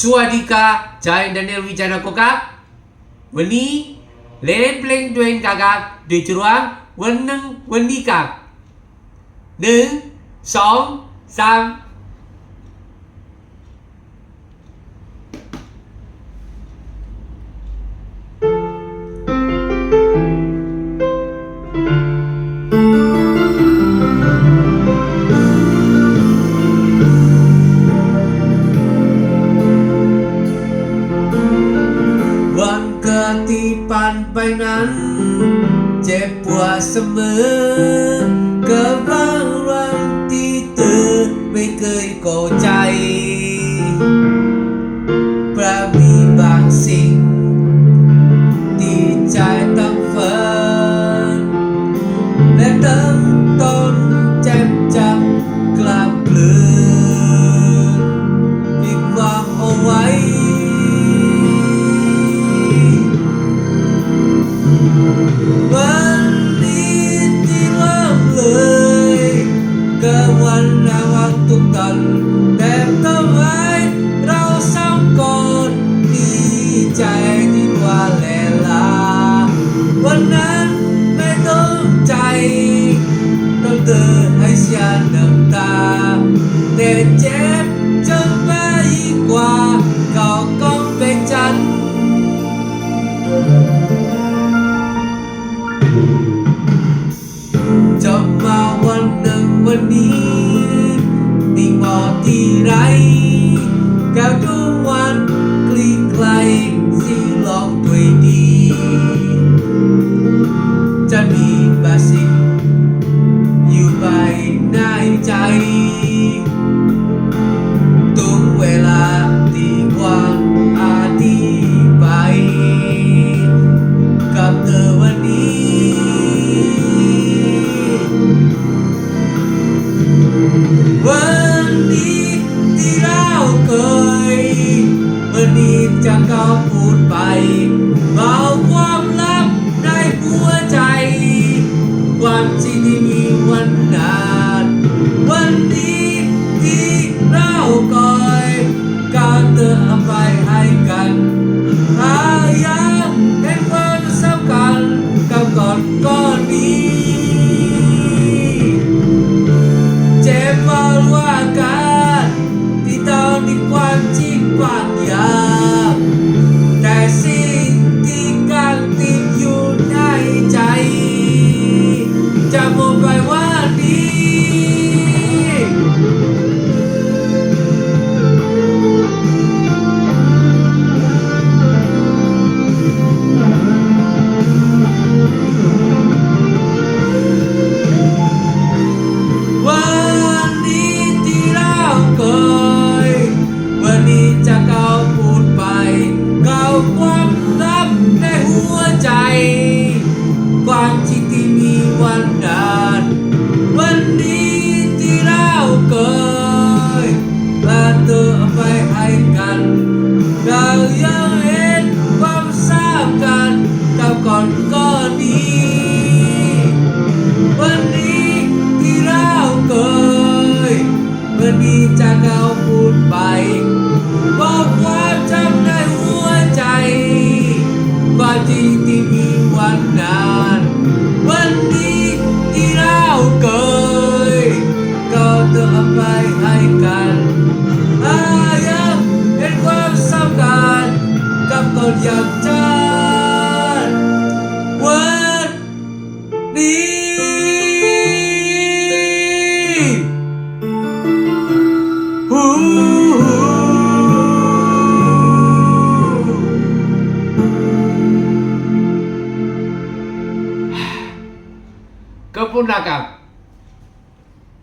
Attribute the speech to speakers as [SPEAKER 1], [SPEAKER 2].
[SPEAKER 1] สวัสดีค่ะจายดันเนลวิจารณ์กูค่ะวันนี้เล่นเพลงด้วยกันกับดิจิทัววันนึงวันนี้กันหนึ่งสองสาม ผ่านไปนั้น เจ็บปวดเสมอเกิดบางรังที่เธอไม่เคยเข้าใจ วันนี้ที่เริ่มเลยก็วันระวังทุกตันแต่ทำไมเราสองคนดีใจที่ว่าแลลา วันนั้นไม่ต้องใจต้องเดินให้เสียน้ำตาแต่เจ็บจนไปกว่า วันนี้มีหมอที่ไรแก้วทุกวันกลีไกลสิลองด้วยดี จะมีบาสิกอยู่ภายในใจ เราเคยวันนี้จะก้าวพูดไปเบาความลับในหัวใจ ความจริงที่มีวันนานวันนี้ที่เราคอยการเตือนอภัยให้กันหายามเห็นความสำคัญกับก่อนก้อนนี้เจ็บมาว่า จ เอยางฉันวันนี้ฮู้